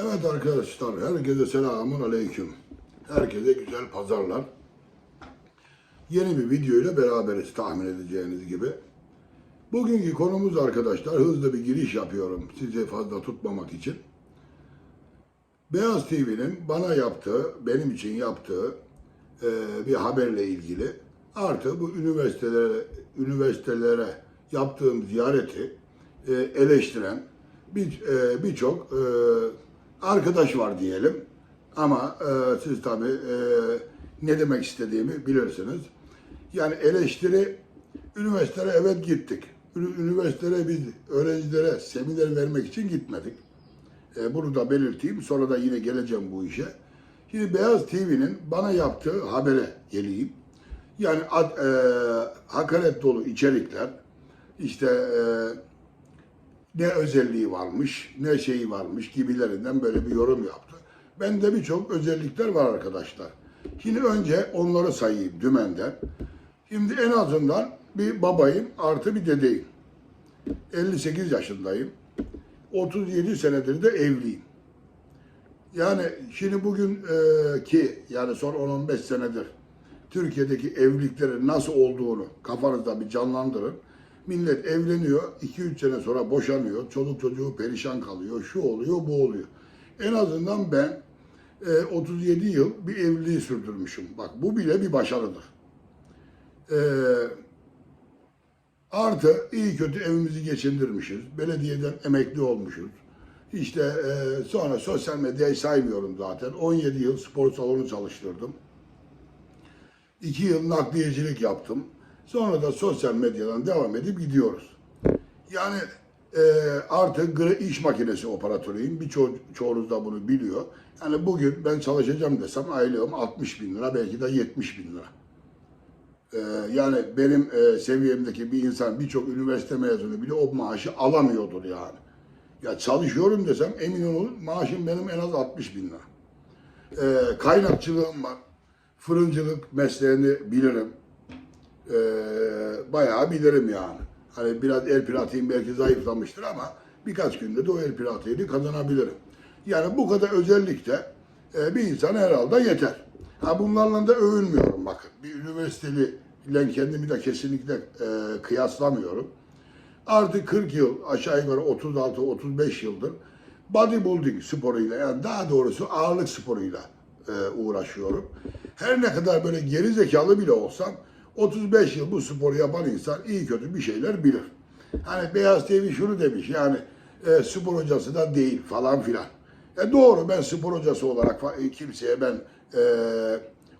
Evet arkadaşlar, herkese selamun aleyküm. Herkese güzel pazarlar. Yeni bir video ile beraberiz tahmin edeceğiniz gibi. Bugünkü konumuz arkadaşlar, hızlı bir giriş yapıyorum sizi fazla tutmamak için. Beyaz TV'nin bana yaptığı, benim için yaptığı e, bir haberle ilgili artı bu üniversitelere, üniversitelere yaptığım ziyareti e, eleştiren bir e, birçok e, arkadaş var diyelim. Ama e, siz tabii e, ne demek istediğimi bilirsiniz. Yani eleştiri üniversitelere evet gittik. Ü- Üniversitelere biz öğrencilere seminer vermek için gitmedik. E, bunu da belirteyim. Sonra da yine geleceğim bu işe. Şimdi Beyaz TV'nin bana yaptığı habere geleyim. Yani ad, e, hakaret dolu içerikler, işte e, ne özelliği varmış, ne şeyi varmış gibilerinden böyle bir yorum yaptı. Bende birçok özellikler var arkadaşlar. Şimdi önce onları sayayım dümenden. Şimdi en azından bir babayım artı bir dedeyim. 58 yaşındayım. 37 senedir de evliyim. Yani şimdi bugün e, yani son 10-15 senedir Türkiye'deki evliliklerin nasıl olduğunu kafanızda bir canlandırın. Millet evleniyor, 2-3 sene sonra boşanıyor, çoluk çocuğu perişan kalıyor, şu oluyor, bu oluyor. En azından ben e, 37 yıl bir evliliği sürdürmüşüm. Bak bu bile bir başarıdır. E, artı iyi kötü evimizi geçindirmişiz. Belediyeden emekli olmuşuz. İşte e, sonra sosyal medyayı saymıyorum zaten. 17 yıl spor salonu çalıştırdım. 2 yıl nakliyecilik yaptım. Sonra da sosyal medyadan devam edip gidiyoruz. Yani e, artık iş makinesi operatörüyüm. Birço çoğunuz da bunu biliyor. Yani bugün ben çalışacağım desem aylığım 60 bin lira belki de 70 bin lira. E, yani benim e, seviyemdeki bir insan birçok üniversite mezunu bile o maaşı alamıyordur yani. Ya çalışıyorum desem emin olun maaşım benim en az 60 bin lira. E, kaynakçılığım var. Fırıncılık mesleğini bilirim. E, bayağı bilirim yani. Hani biraz el pratiğim belki zayıflamıştır ama birkaç günde de o el pratiğini kazanabilirim. Yani bu kadar özellik de e, bir insana herhalde yeter. Ha bunlarla da övünmüyorum bakın. Bir üniversiteli ile kendimi de kesinlikle e, kıyaslamıyorum. Artık 40 yıl aşağı yukarı 36-35 yıldır bodybuilding sporuyla yani daha doğrusu ağırlık sporuyla e, uğraşıyorum. Her ne kadar böyle geri zekalı bile olsam 35 yıl bu sporu yapan insan iyi kötü bir şeyler bilir. Hani Beyaz TV şunu demiş yani e, spor hocası da değil falan filan. E doğru ben spor hocası olarak e, kimseye ben e,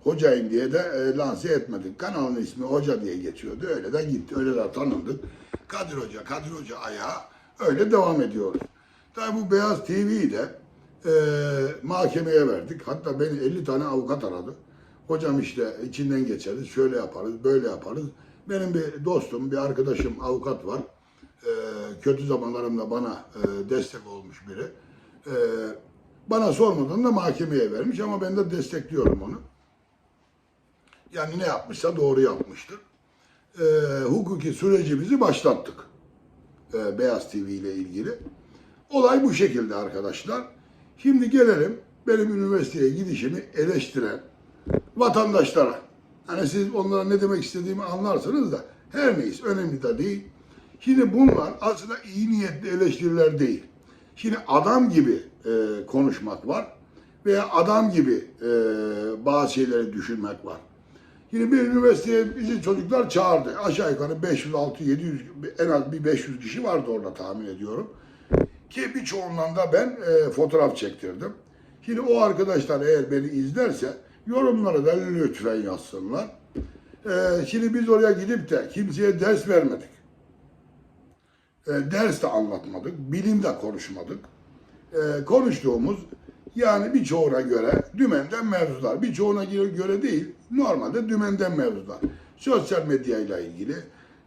hocayım diye de e, lanse etmedik. Kanalın ismi hoca diye geçiyordu. Öyle de gitti. Öyle de tanındık. Kadir Hoca, Kadir Hoca ayağı öyle devam ediyoruz. Tabi bu Beyaz TV'yi de e, mahkemeye verdik. Hatta beni 50 tane avukat aradı. Hocam işte içinden geçeriz, şöyle yaparız, böyle yaparız. Benim bir dostum, bir arkadaşım avukat var. E, kötü zamanlarımda bana e, destek olmuş biri. E, bana sormadan da mahkemeye vermiş ama ben de destekliyorum onu. Yani ne yapmışsa doğru yapmıştır. E, hukuki sürecimizi başlattık. E, Beyaz TV ile ilgili. Olay bu şekilde arkadaşlar. Şimdi gelelim benim üniversiteye gidişimi eleştiren vatandaşlara. Hani siz onlara ne demek istediğimi anlarsınız da her neyse önemli de değil. Şimdi bunlar aslında iyi niyetli eleştiriler değil. Şimdi adam gibi e, konuşmak var veya adam gibi e, bazı şeyleri düşünmek var. Şimdi bir üniversiteye bizi çocuklar çağırdı. Aşağı yukarı 500, 600, 700 en az bir 500 kişi vardı orada tahmin ediyorum. Ki birçoğundan da ben e, fotoğraf çektirdim. Şimdi o arkadaşlar eğer beni izlerse yorumlara da lütfen yazsınlar. E, şimdi biz oraya gidip de kimseye ders vermedik. E, ders de anlatmadık, bilim de konuşmadık. E, konuştuğumuz yani birçoğuna göre dümenden mevzular. Birçoğuna göre değil, normalde dümenden mevzular. Sosyal medyayla ilgili,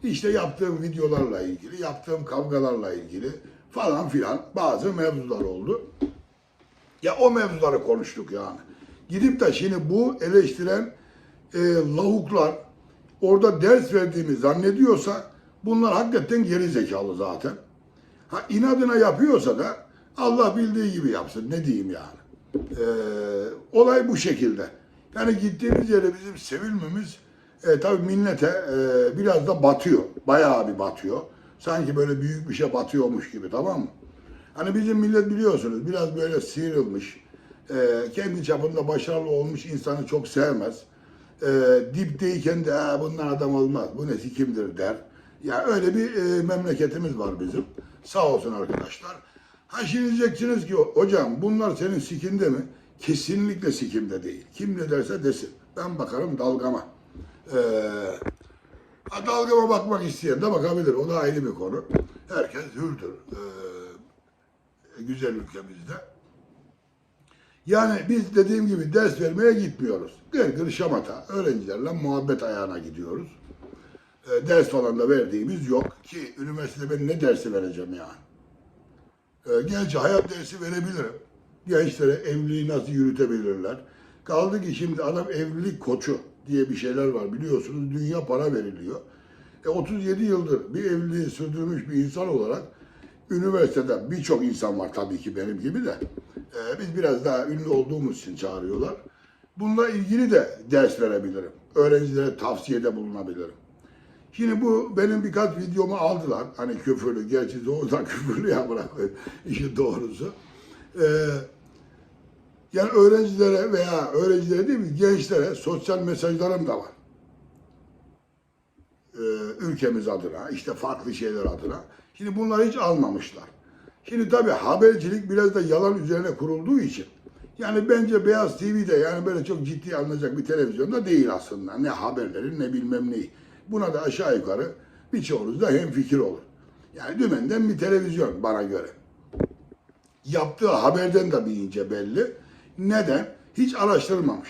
işte yaptığım videolarla ilgili, yaptığım kavgalarla ilgili falan filan bazı mevzular oldu. Ya o mevzuları konuştuk yani. Gidip de şimdi bu eleştiren e, lavuklar orada ders verdiğimi zannediyorsa bunlar hakikaten geri zekalı zaten. Ha inadına yapıyorsa da Allah bildiği gibi yapsın. Ne diyeyim yani. Ee, olay bu şekilde. Yani gittiğimiz yere bizim sevilmemiz e, tabii millete e, biraz da batıyor. Bayağı bir batıyor. Sanki böyle büyük bir şey batıyormuş gibi tamam mı? Hani bizim millet biliyorsunuz biraz böyle sıyrılmış. E, kendi çapında başarılı olmuş insanı çok sevmez. E, dipteyken de "Ha, bundan adam olmaz, bu nesi kimdir der. Ya öyle bir e, memleketimiz var bizim. Sağ olsun arkadaşlar. Ha şimdi diyeceksiniz ki hocam bunlar senin sikinde mi? Kesinlikle sikimde değil. Kim ne derse desin. Ben bakarım dalgama. Ee, dalgama bakmak isteyen de bakabilir. O da ayrı bir konu. Herkes hürdür. Ee, güzel ülkemizde. Yani biz dediğim gibi ders vermeye gitmiyoruz. Gırgır şamata. Öğrencilerle muhabbet ayağına gidiyoruz. Ee, ders falan da verdiğimiz yok. Ki üniversitede ben ne dersi vereceğim yani. Ee, Gerçi hayat dersi verebilirim. Gençlere evliliği nasıl yürütebilirler. Kaldı ki şimdi adam evlilik koçu diye bir şeyler var biliyorsunuz. Dünya para veriliyor. E 37 yıldır bir evliliği sürdürmüş bir insan olarak üniversitede birçok insan var tabii ki benim gibi de. E, biz biraz daha ünlü olduğumuz için çağırıyorlar. Bununla ilgili de ders verebilirim. Öğrencilere tavsiyede bulunabilirim. Şimdi bu benim birkaç videomu aldılar. Hani küfürlü, gerçi doğrudan küfürlü ya bırakmayın işin doğrusu. Ee, yani öğrencilere veya öğrencilere değil mi gençlere sosyal mesajlarım da var. Ee, ülkemiz adına, işte farklı şeyler adına. Şimdi bunları hiç almamışlar. Şimdi tabii habercilik biraz da yalan üzerine kurulduğu için. Yani bence Beyaz TV'de yani böyle çok ciddi alınacak bir televizyonda değil aslında. Ne haberleri ne bilmem neyi. Buna da aşağı yukarı birçoğunuz da hemfikir olur. Yani dümenden bir televizyon bana göre. Yaptığı haberden de bir ince belli. Neden? Hiç araştırmamış.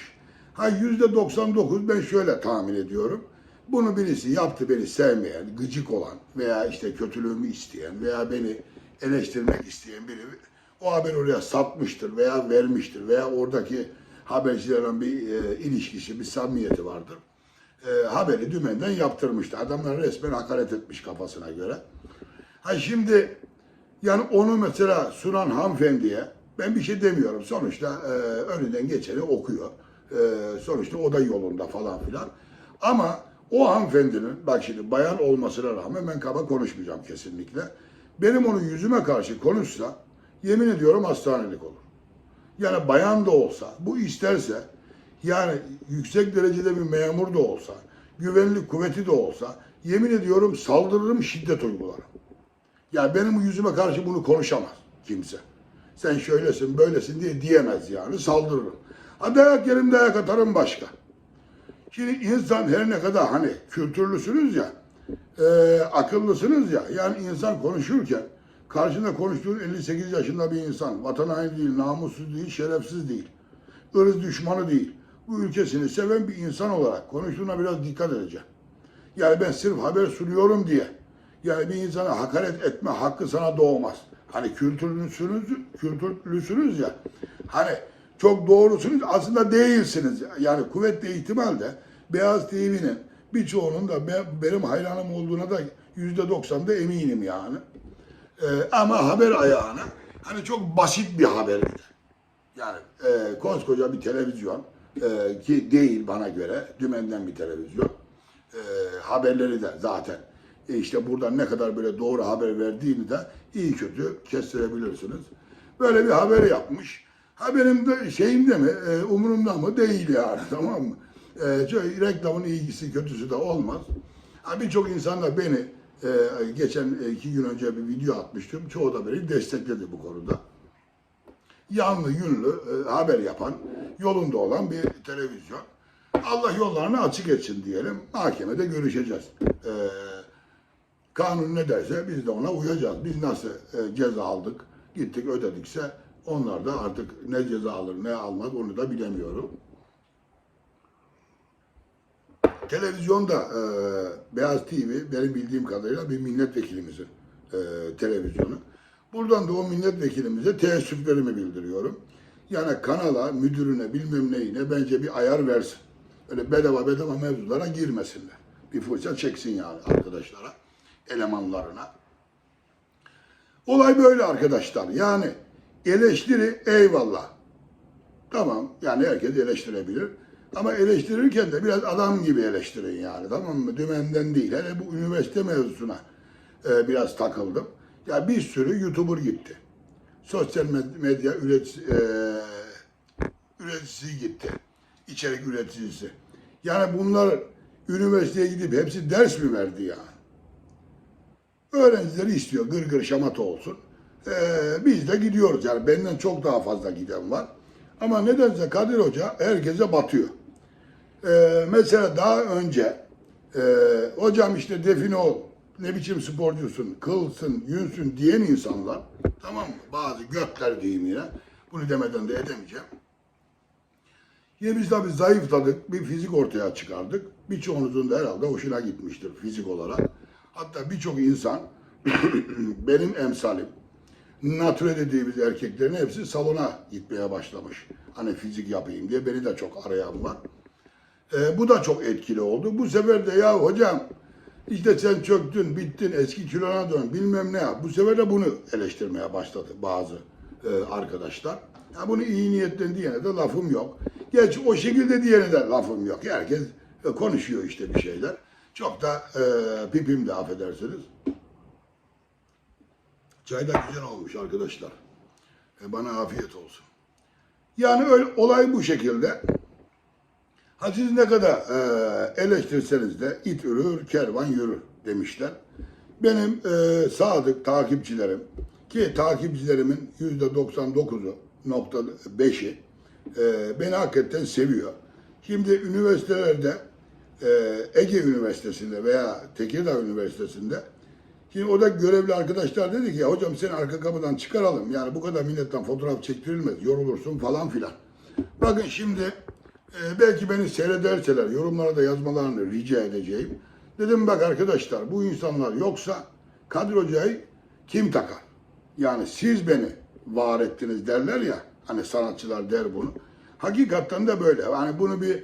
Ha yüzde 99 ben şöyle tahmin ediyorum. Bunu birisi yaptı beni sevmeyen, gıcık olan veya işte kötülüğümü isteyen veya beni eleştirmek isteyen biri o haber oraya satmıştır veya vermiştir veya oradaki habercilerin bir e, ilişkisi, bir samimiyeti vardır. E, haberi dümenden yaptırmıştı. Adamlar resmen hakaret etmiş kafasına göre. Ha şimdi yani onu mesela sunan hanımefendiye ben bir şey demiyorum. Sonuçta e, önünden geçeni okuyor. E, sonuçta o da yolunda falan filan. Ama o hanımefendinin, bak şimdi bayan olmasına rağmen ben kaba konuşmayacağım kesinlikle. Benim onu yüzüme karşı konuşsa yemin ediyorum hastanelik olur. Yani bayan da olsa, bu isterse yani yüksek derecede bir memur da olsa, güvenlik kuvveti de olsa yemin ediyorum saldırırım, şiddet uygularım. Ya benim yüzüme karşı bunu konuşamaz kimse. Sen şöylesin, böylesin diye diyemez yani. Saldırırım. Ha dayak yerim, dayak atarım başka. Şimdi insan her ne kadar hani kültürlüsünüz ya, e, akıllısınız ya. Yani insan konuşurken karşında konuştuğun 58 yaşında bir insan. Vatan haini değil, namussuz değil, şerefsiz değil. ırz düşmanı değil. Bu ülkesini seven bir insan olarak konuştuğuna biraz dikkat edeceğim. Yani ben sırf haber sunuyorum diye yani bir insana hakaret etme hakkı sana doğmaz. Hani kültürlüsünüz, kültürlüsünüz ya. Hani çok doğrusunuz aslında değilsiniz. Yani kuvvetli ihtimalle Beyaz TV'nin birçoğunun da be- benim hayranım olduğuna da yüzde doksanda eminim yani. Ee, ama haber ayağına hani çok basit bir haber. Yani e, koskoca bir televizyon e, ki değil bana göre dümenden bir televizyon. E, haberleri de zaten e, işte buradan ne kadar böyle doğru haber verdiğini de iyi kötü kestirebilirsiniz. Böyle bir haber yapmış. Haberim de şeyimde mi, e, umurumda mı değil yani tamam mı? E, çünkü reklamın ilgisi kötüsü de olmaz. Ha, Birçok insan da beni e, geçen iki gün önce bir video atmıştım. Çoğu da beni destekledi bu konuda yanlı yünlü e, haber yapan, yolunda olan bir televizyon. Allah yollarını açık etsin diyelim. Mahkemede görüşeceğiz. E, kanun ne derse biz de ona uyacağız. Biz nasıl e, ceza aldık, gittik ödedikse onlar da artık ne ceza alır ne almaz onu da bilemiyorum. Televizyonda e, Beyaz TV benim bildiğim kadarıyla bir milletvekilimizin e, televizyonu. Buradan da o milletvekilimize teessüflerimi bildiriyorum. Yani kanala, müdürüne, bilmem neyine bence bir ayar versin. Öyle bedava bedava mevzulara girmesinler. Bir fırça çeksin yani arkadaşlara, elemanlarına. Olay böyle arkadaşlar. Yani eleştiri eyvallah. Tamam yani herkes eleştirebilir. Ama eleştirirken de biraz adam gibi eleştirin yani tamam mı? Dümenden değil. Hele bu üniversite mevzusuna e, biraz takıldım. Ya bir sürü YouTuber gitti. Sosyal med- medya üret, e, üreticisi gitti. İçerik üreticisi. Yani bunlar üniversiteye gidip hepsi ders mi verdi ya? Öğrencileri istiyor gır gır şamata olsun. Ee, biz de gidiyoruz yani benden çok daha fazla giden var. Ama nedense Kadir Hoca herkese batıyor. Ee, mesela daha önce e, hocam işte define ol, ne biçim sporcusun, kılsın, yünsün diyen insanlar tamam mı? Bazı gökler diyeyim yine. Bunu demeden de edemeyeceğim. Yine biz tabii zayıfladık, bir fizik ortaya çıkardık. Birçoğunuzun da herhalde hoşuna gitmiştir fizik olarak. Hatta birçok insan, benim emsalim, nature dediğimiz erkeklerin hepsi salona gitmeye başlamış. Hani fizik yapayım diye beni de çok arayan var. Ee, bu da çok etkili oldu. Bu sefer de ya hocam işte sen çöktün, bittin, eski kilona dön bilmem ne yap. Bu sefer de bunu eleştirmeye başladı bazı e, arkadaşlar. Ya bunu iyi niyetten diyene de lafım yok. Geç o şekilde diyene de lafım yok. Herkes e, konuşuyor işte bir şeyler. Çok da e, pipim de affedersiniz. Çay da güzel olmuş arkadaşlar. E, bana afiyet olsun. Yani öyle olay bu şekilde. Ha siz ne kadar e, eleştirseniz de it ürür, kervan yürür demişler. Benim e, sadık takipçilerim ki takipçilerimin yüzde 99'u nokta 5'i e, beni hakikaten seviyor. Şimdi üniversitelerde e, Ege Üniversitesi'nde veya Tekirdağ Üniversitesi'nde Şimdi orada görevli arkadaşlar dedi ki ya hocam seni arka kapıdan çıkaralım. Yani bu kadar milletten fotoğraf çektirilmez. Yorulursun falan filan. Bakın şimdi e, belki beni seyrederseler yorumlara da yazmalarını rica edeceğim. Dedim bak arkadaşlar bu insanlar yoksa Kadir Hoca'yı kim takar? Yani siz beni var ettiniz derler ya. Hani sanatçılar der bunu. Hakikaten de böyle. Yani bunu bir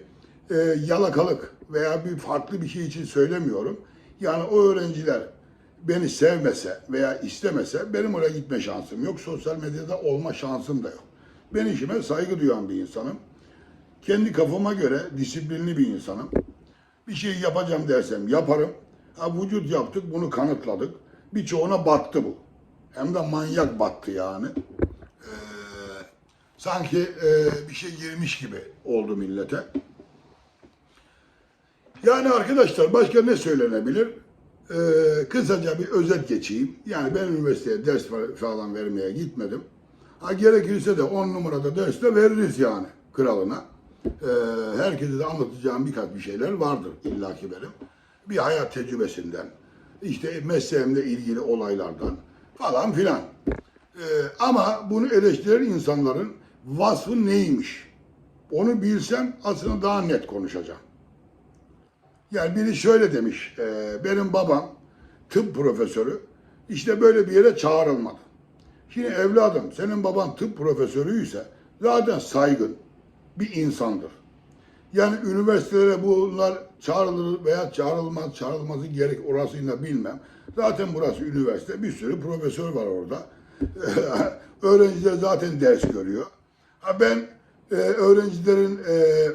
e, yalakalık veya bir farklı bir şey için söylemiyorum. Yani o öğrenciler beni sevmese veya istemese benim oraya gitme şansım yok. Sosyal medyada olma şansım da yok. Ben işime saygı duyan bir insanım. Kendi kafama göre disiplinli bir insanım. Bir şey yapacağım dersem yaparım. Ha, vücut yaptık, bunu kanıtladık. Birçoğuna battı bu. Hem de manyak battı yani. Ee, sanki e, bir şey girmiş gibi oldu millete. Yani arkadaşlar başka ne söylenebilir? Ee, kısaca bir özet geçeyim. Yani ben üniversiteye ders falan vermeye gitmedim. Ha gerekirse de on numarada ders de veririz yani kralına. Ee, herkese de anlatacağım birkaç bir şeyler vardır illaki benim. Bir hayat tecrübesinden, işte mesleğimle ilgili olaylardan falan filan. Ee, ama bunu eleştiren insanların vasfı neymiş? Onu bilsem aslında daha net konuşacağım. Yani biri şöyle demiş, e, benim babam tıp profesörü, işte böyle bir yere çağrılmadı. Şimdi evladım, senin baban tıp profesörüyse zaten saygın bir insandır. Yani üniversitelere bunlar çağrılır veya çağrılmaz, çağrılması gerek orasını da bilmem. Zaten burası üniversite, bir sürü profesör var orada. Öğrenciler zaten ders görüyor. Ha ben e, öğrencilerin e,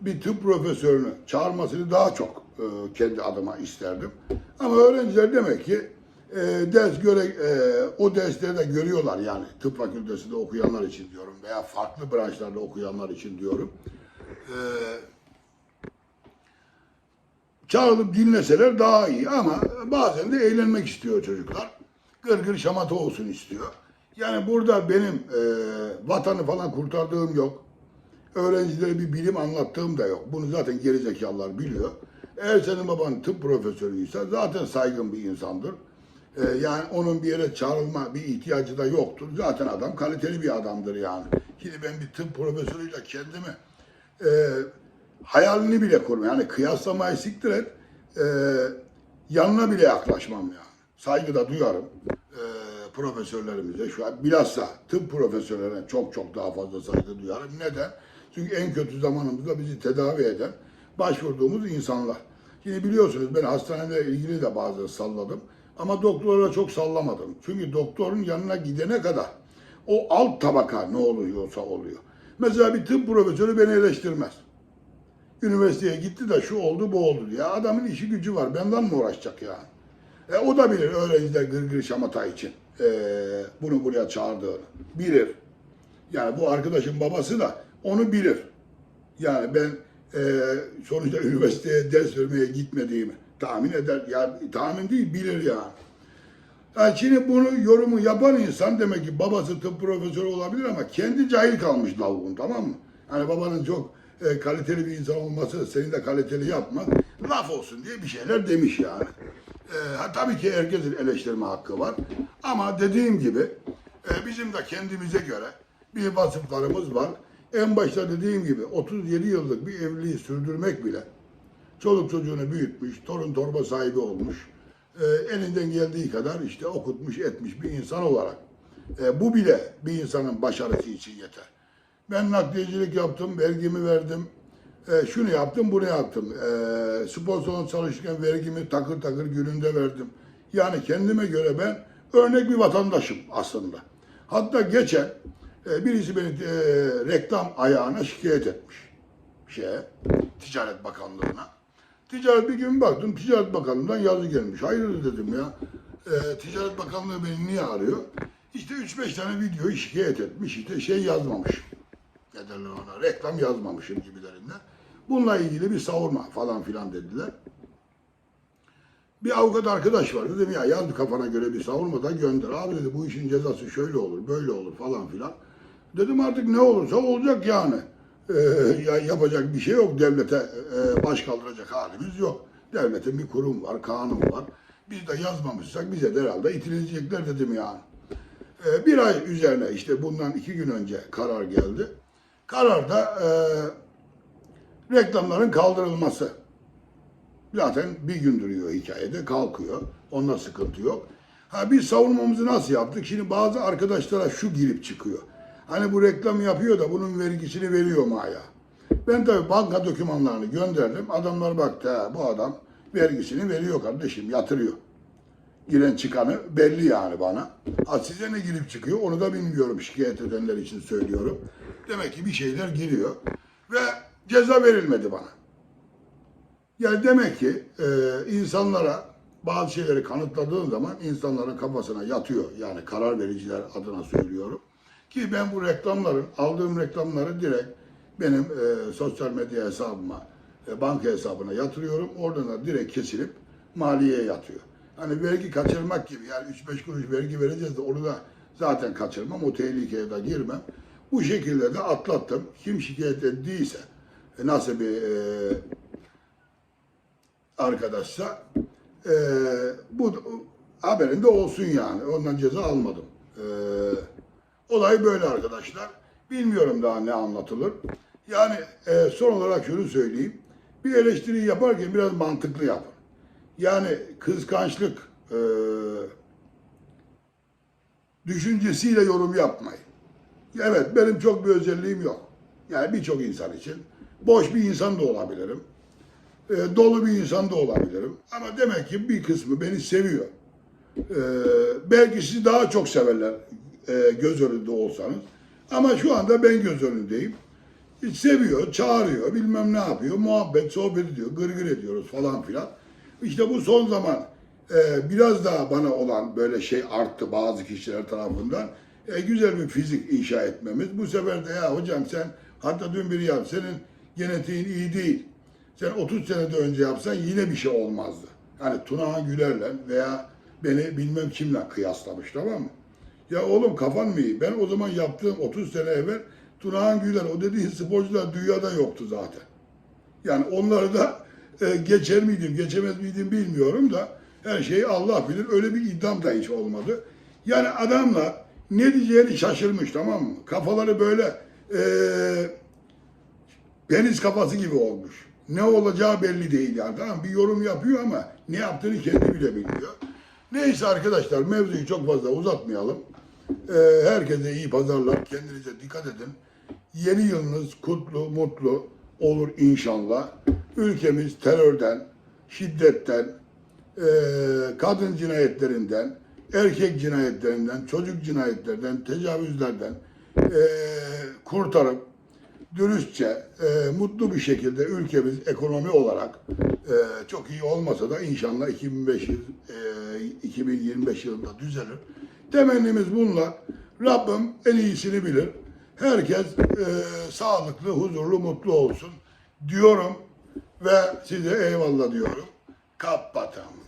bir tıp profesörünü çağırmasını daha çok e, kendi adıma isterdim. Ama öğrenciler demek ki e, ders göre e, o dersleri de görüyorlar yani tıp fakültesinde okuyanlar için diyorum veya farklı branşlarda okuyanlar için diyorum. E, çağrılıp dinleseler daha iyi ama bazen de eğlenmek istiyor çocuklar. Gırgır şamata olsun istiyor. Yani burada benim e, vatanı falan kurtardığım yok öğrencilere bir bilim anlattığım da yok. Bunu zaten gerizekalılar biliyor. Eğer senin baban tıp profesörüyse zaten saygın bir insandır. Ee, yani onun bir yere çağrılma bir ihtiyacı da yoktur. Zaten adam kaliteli bir adamdır yani. Şimdi ben bir tıp profesörüyle kendimi e, hayalini bile kurmam. Yani kıyaslamayı siktir et. e, yanına bile yaklaşmam yani. Saygı da duyarım e, profesörlerimize. Şu an bilhassa tıp profesörlerine çok çok daha fazla saygı duyarım. Neden? Çünkü en kötü zamanımızda bizi tedavi eden başvurduğumuz insanlar. Şimdi biliyorsunuz ben hastanelerle ilgili de bazı salladım. Ama doktorlara çok sallamadım. Çünkü doktorun yanına gidene kadar o alt tabaka ne oluyorsa oluyor. Mesela bir tıp profesörü beni eleştirmez. Üniversiteye gitti de şu oldu bu oldu diye. Adamın işi gücü var. Benden mi uğraşacak yani? E, o da bilir öğrenciler gırgır şamata için e, bunu buraya çağırdığını. Bilir. Yani bu arkadaşın babası da onu bilir. Yani ben e, sonuçta üniversiteye ders vermeye gitmediğimi tahmin eder. Ya tahmin değil bilir yani. Yani şimdi bunu yorumu yapan insan demek ki babası tıp profesörü olabilir ama kendi cahil kalmış lavuğun tamam mı? Hani babanın çok e, kaliteli bir insan olması seni de kaliteli yapmak laf olsun diye bir şeyler demiş yani. E, tabii ki herkesin eleştirme hakkı var ama dediğim gibi e, bizim de kendimize göre bir vasıflarımız var. En başta dediğim gibi 37 yıllık bir evliliği sürdürmek bile çoluk çocuğunu büyütmüş, torun torba sahibi olmuş, e, elinden geldiği kadar işte okutmuş etmiş bir insan olarak. E, bu bile bir insanın başarısı için yeter. Ben nakliyecilik yaptım, vergimi verdim, e, şunu yaptım, bunu yaptım. E, spor salonu çalışırken vergimi takır takır gününde verdim. Yani kendime göre ben örnek bir vatandaşım aslında. Hatta geçen birisi beni e, reklam ayağına şikayet etmiş. Şeye, Ticaret Bakanlığı'na. Ticaret bir gün baktım Ticaret Bakanlığı'ndan yazı gelmiş. Hayırdır dedim ya. Ee, Ticaret Bakanlığı beni niye arıyor? İşte 3-5 tane videoyu şikayet etmiş. İşte şey yazmamış. Ne derler ona? Reklam yazmamışım gibilerinden. Bununla ilgili bir savurma falan filan dediler. Bir avukat arkadaş var. Dedim ya yaz kafana göre bir savurma da gönder. Abi dedi bu işin cezası şöyle olur, böyle olur falan filan. Dedim artık ne olursa olacak yani. Ee, ya yapacak bir şey yok. Devlete e, baş kaldıracak halimiz yok. Devletin bir kurum var, kanun var. Biz de yazmamışsak bize de herhalde itilecekler dedim yani. Ee, bir ay üzerine işte bundan iki gün önce karar geldi. Kararda e, reklamların kaldırılması. Zaten bir gün duruyor hikayede kalkıyor. Onda sıkıntı yok. Ha biz savunmamızı nasıl yaptık? Şimdi bazı arkadaşlara şu girip çıkıyor. Hani bu reklam yapıyor da bunun vergisini veriyor mu aya? Ben tabii banka dokümanlarını gönderdim. Adamlar baktı ha bu adam vergisini veriyor kardeşim yatırıyor. Giren çıkanı belli yani bana. Ha size ne girip çıkıyor onu da bilmiyorum şikayet edenler için söylüyorum. Demek ki bir şeyler giriyor. Ve ceza verilmedi bana. Yani demek ki e, insanlara bazı şeyleri kanıtladığın zaman insanların kafasına yatıyor. Yani karar vericiler adına söylüyorum. Ki ben bu reklamların, aldığım reklamları direkt benim e, sosyal medya hesabıma, e, banka hesabına yatırıyorum. Oradan da direkt kesilip maliyeye yatıyor. Hani vergi kaçırmak gibi yani 3-5 kuruş vergi vereceğiz de onu da zaten kaçırmam. O tehlikeye de girmem. Bu şekilde de atlattım. Kim şikayet ettiyse e, nasıl bir e, arkadaşsa e, bu haberinde olsun yani. Ondan ceza almadım. E, olay böyle arkadaşlar. Bilmiyorum daha ne anlatılır. Yani e, son olarak şunu söyleyeyim. Bir eleştiri yaparken biraz mantıklı yapın. Yani kıskançlık e, düşüncesiyle yorum yapmayın. Evet benim çok bir özelliğim yok. Yani birçok insan için boş bir insan da olabilirim. E, dolu bir insan da olabilirim. Ama demek ki bir kısmı beni seviyor. E, belki sizi daha çok severler e, göz önünde olsanız. Ama şu anda ben göz önündeyim. Seviyor, çağırıyor, bilmem ne yapıyor, muhabbet, sohbet ediyor, gırgır ediyoruz falan filan. İşte bu son zaman e, biraz daha bana olan böyle şey arttı bazı kişiler tarafından. E, güzel bir fizik inşa etmemiz. Bu sefer de ya hocam sen hatta dün biri yap senin genetiğin iyi değil. Sen 30 senede önce yapsan yine bir şey olmazdı. Hani Tunahan Güler'le veya beni bilmem kimle kıyaslamış tamam mı? Ya oğlum kafan mı iyi? Ben o zaman yaptığım 30 sene evvel Tunahan Güler o dediğin sporcular dünyada yoktu zaten. Yani onları da e, geçer miydim, geçemez miydim bilmiyorum da her şeyi Allah bilir. Öyle bir iddiam da hiç olmadı. Yani adamlar ne diyeceğini şaşırmış tamam mı? Kafaları böyle e, penis kafası gibi olmuş. Ne olacağı belli değil yani. Tamam bir yorum yapıyor ama ne yaptığını kendi bile bilmiyor. Neyse arkadaşlar mevzuyu çok fazla uzatmayalım. Ee, herkese iyi pazarlar. Kendinize dikkat edin. Yeni yılınız kutlu, mutlu olur inşallah. Ülkemiz terörden, şiddetten, e, kadın cinayetlerinden, erkek cinayetlerinden, çocuk cinayetlerinden, tecavüzlerden eee, kurtarıp dürüstçe, eee, mutlu bir şekilde ülkemiz ekonomi olarak eee, çok iyi olmasa da inşallah 2005 yıl, eee, 2025 yılında düzelir. Temennimiz bunlar. Rabbim en iyisini bilir. Herkes eee, sağlıklı, huzurlu, mutlu olsun diyorum ve size eyvallah diyorum. Kapatalım.